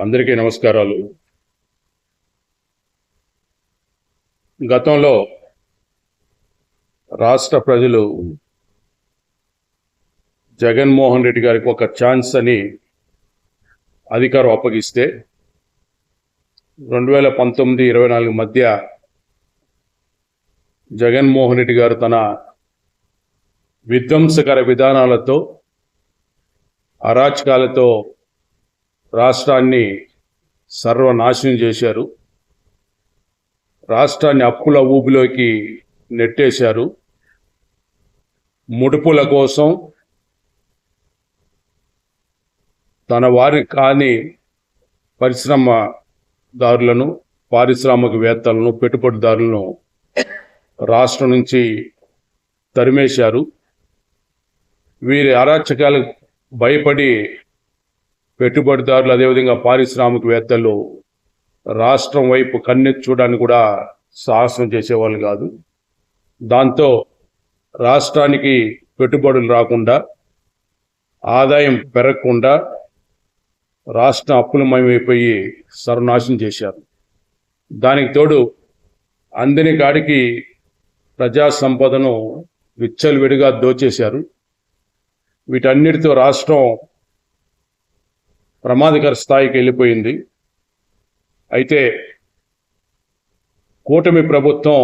అందరికీ నమస్కారాలు. గతంలో రాష్ట్ర ప్రజలు జగన్మోహన్ రెడ్డి గారికి ఒక ఛాన్స్ అని అధికారం అప్పగిస్తే రెండు వేల పంతొమ్మిది ఇరవై నాలుగు మధ్య జగన్మోహన్ రెడ్డి గారు తన విధ్వంసకర విధానాలతో అరాచకాలతో రాష్ట్రాన్ని సర్వనాశనం చేశారు. రాష్ట్రాన్ని అప్పుల ఊబిలోకి నెట్టేశారు. ముడుపుల కోసం తన వారి కాని పరిశ్రమదారులను పారిశ్రామికవేత్తలను పెట్టుబడిదారులను రాష్ట్రం నుంచి తరిమేశారు. వీరి అరాచకాలకు భయపడి పెట్టుబడిదారులు అదేవిధంగా పారిశ్రామికవేత్తలు రాష్ట్రం వైపు కన్నెత్తి చూడడానికి కూడా సాహసం చేసేవాళ్ళు కాదు. దాంతో రాష్ట్రానికి పెట్టుబడులు రాకుండా ఆదాయం పెరగకుండా రాష్ట్రం అప్పులమయమైపోయి సర్వనాశనం చేశారు. దానికి తోడు అందని కాడికి ప్రజా సంపదను విచ్చలవిడిగా దోచేశారు. వీటన్నిటితో రాష్ట్రం ప్రమాదకర స్థాయికి వెళ్ళిపోయింది. అయితే కూటమి ప్రభుత్వం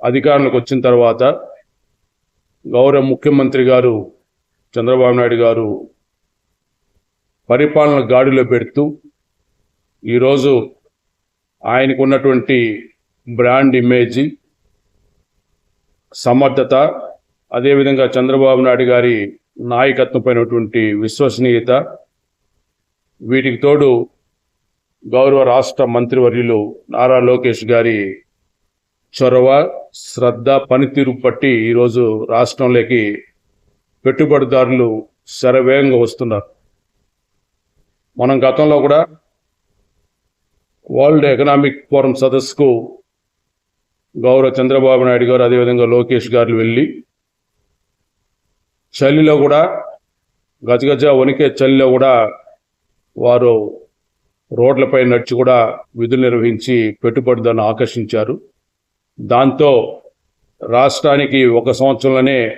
అధికారంలోకి వచ్చిన తర్వాత గౌరవ ముఖ్యమంత్రి గారు చంద్రబాబు నాయుడు గారు పరిపాలన గాడిలో పెడుతూ ఈరోజు ఆయనకు ఉన్నటువంటి బ్రాండ్ ఇమేజీ సమర్థత అదేవిధంగా చంద్రబాబు నాయుడు గారి నాయకత్వం పైనటువంటి విశ్వసనీయత వీటికి తోడు గౌరవ రాష్ట్ర మంత్రివర్యులు నారా లోకేష్ గారి చొరవ శ్రద్ధ పనితీరు పట్టి ఈరోజు రాష్ట్రంలోకి పెట్టుబడిదారులు శరవేగంగా వస్తున్నారు. మనం గతంలో కూడా వరల్డ్ ఎకనామిక్ ఫోరం సదస్సుకు గౌరవ చంద్రబాబు నాయుడు గారు అదేవిధంగా లోకేష్ గారు వెళ్ళి చలిలో కూడా గజగజ వణికే చలిలో కూడా వారు రోడ్లపై నడిచి కూడా విధులు నిర్వహించి పెట్టుబడిదారులను ఆకర్షించారు. దాంతో రాష్ట్రానికి ఒక సంవత్సరంలోనే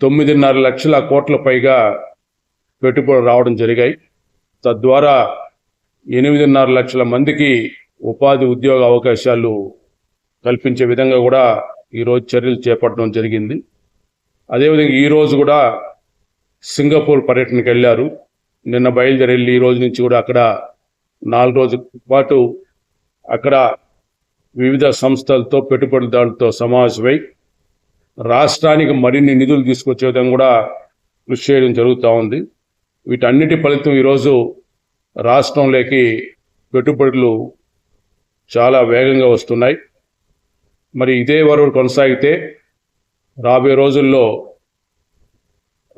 తొమ్మిదిన్నర లక్షల కోట్ల పైగా పెట్టుబడులు రావడం జరిగాయి. తద్వారా ఎనిమిదిన్నర లక్షల మందికి ఉపాధి ఉద్యోగ అవకాశాలు కల్పించే విధంగా కూడా ఈరోజు చర్యలు చేపట్టడం జరిగింది. అదేవిధంగా ఈరోజు కూడా సింగపూర్ పర్యటనకు వెళ్ళారు. నిన్న బయలుదేరి వెళ్ళి ఈ రోజు నుంచి కూడా అక్కడ నాలుగు రోజుల పాటు అక్కడ వివిధ సంస్థలతో పెట్టుబడిదారులతో సమావేశమై రాష్ట్రానికి మరిన్ని నిధులు తీసుకొచ్చే విధంగా కూడా కృషి చేయడం జరుగుతూ ఉంది. వీటన్నిటి ఫలితం ఈరోజు రాష్ట్రంలోకి పెట్టుబడులు చాలా వేగంగా వస్తున్నాయి. మరి ఇదే వరకు కొనసాగితే రాబోయే రోజుల్లో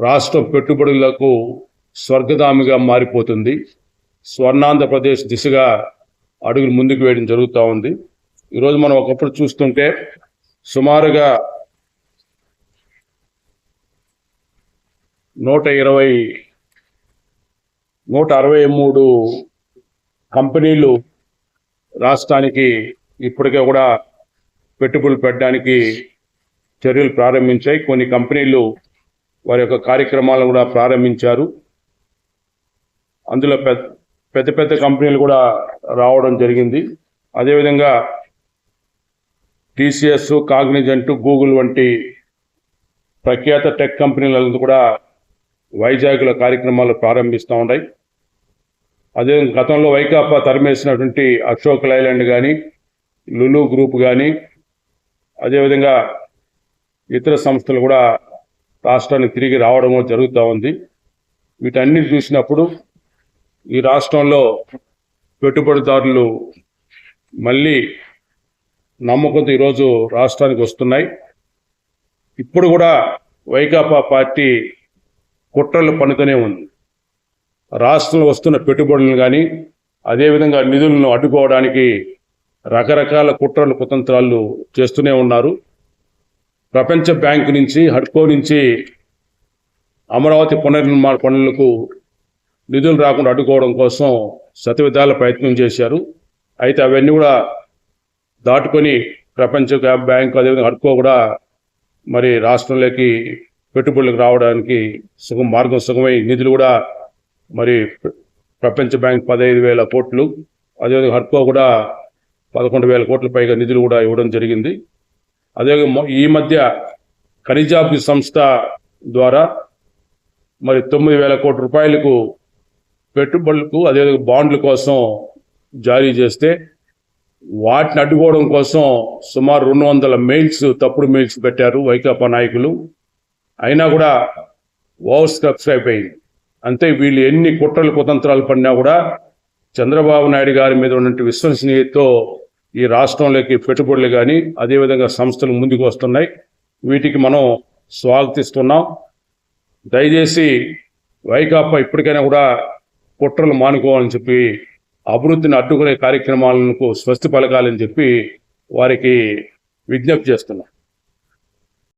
రాష్ట్ర పెట్టుబడులకు స్వర్గధామిగా మారిపోతుంది. స్వర్ణాంధ్రప్రదేశ్ దిశగా అడుగులు ముందుకు వేయడం జరుగుతూ ఉంది. ఈరోజు మనం ఒకప్పుడు చూస్తుంటే సుమారుగా నూట ఇరవై నూట అరవై మూడు కంపెనీలు రాష్ట్రానికి ఇప్పటికే కూడా పెట్టుబడులు పెట్టడానికి చర్యలు ప్రారంభించాయి. కొన్ని కంపెనీలు వారి యొక్క కార్యక్రమాలను కూడా ప్రారంభించారు. అందులో పెద్ద పెద్ద పెద్ద కంపెనీలు కూడా రావడం జరిగింది. అదేవిధంగా టీసీఎస్ కాగ్నిజెంట్ గూగుల్ వంటి ప్రఖ్యాత టెక్ కంపెనీలను కూడా వైజాగ్లో కార్యక్రమాలు ప్రారంభిస్తూ ఉన్నాయి. అదే గతంలో వైకాపా తరిమేసినటువంటి అశోక్ లైలాండ్ కానీ లులు గ్రూప్ కానీ అదేవిధంగా ఇతర సంస్థలు కూడా రాష్ట్రానికి తిరిగి రావడము జరుగుతూ ఉంది. వీటన్నిటి చూసినప్పుడు ఈ రాష్ట్రంలో పెట్టుబడిదారులు మళ్ళీ నమ్మకంతో ఈరోజు రాష్ట్రానికి వస్తున్నాయి. ఇప్పుడు కూడా వైకాపా పార్టీ కుట్రలు పనుతూనే ఉంది. రాష్ట్రంలో వస్తున్న పెట్టుబడులను కానీ అదేవిధంగా నిధులను అడ్డుకోవడానికి రకరకాల కుట్రలు కుతంత్రాలు చేస్తూనే ఉన్నారు. ప్రపంచ బ్యాంకు నుంచి హడ్కో నుంచి అమరావతి పునర్నిర్మాణ పనులకు నిధులు రాకుండా అడ్డుకోవడం కోసం శతవిధాల ప్రయత్నం చేశారు. అయితే అవన్నీ కూడా దాటుకొని ప్రపంచ బ్యాంకు అదేవిధంగా అడ్కో కూడా మరి రాష్ట్రంలోకి పెట్టుబడులకు రావడానికి సుగం మార్గం సుగమై నిధులు కూడా మరి ప్ర- ప్రపంచ బ్యాంక్ పదహైదు వేల కోట్లు అదేవిధంగా హడ్కో కూడా పదకొండు వేల కోట్ల పైగా నిధులు కూడా ఇవ్వడం జరిగింది. అదేవిధంగా ఈ మధ్య ఖనిజాభి సంస్థ ద్వారా మరి తొమ్మిది వేల కోట్ల రూపాయలకు పెట్టుబడులకు అదేవిధంగా బాండ్ల కోసం జారీ చేస్తే వాటిని అడ్డుకోవడం కోసం సుమారు రెండు వందల మెయిల్స్ తప్పుడు మెయిల్స్ పెట్టారు వైకాపా నాయకులు. అయినా కూడా ఓవర్ సబ్స్క్రైబ్ అయింది అంతే వీళ్ళు ఎన్ని కుట్రలు కుతంత్రాలు పడినా కూడా చంద్రబాబు నాయుడు గారి మీద ఉన్నటువంటి విశ్వసనీయతతో ఈ రాష్ట్రంలోకి పెట్టుబడులు కానీ అదేవిధంగా సంస్థలు ముందుకు వస్తున్నాయి. వీటికి మనం స్వాగతిస్తున్నాం. దయచేసి వైకాపా ఇప్పటికైనా కూడా కుట్రలు మానుకోవాలని చెప్పి అభివృద్ధిని అడ్డుకునే కార్యక్రమాలకు స్వస్తి పలకాలని చెప్పి వారికి విజ్ఞప్తి చేస్తున్నాం.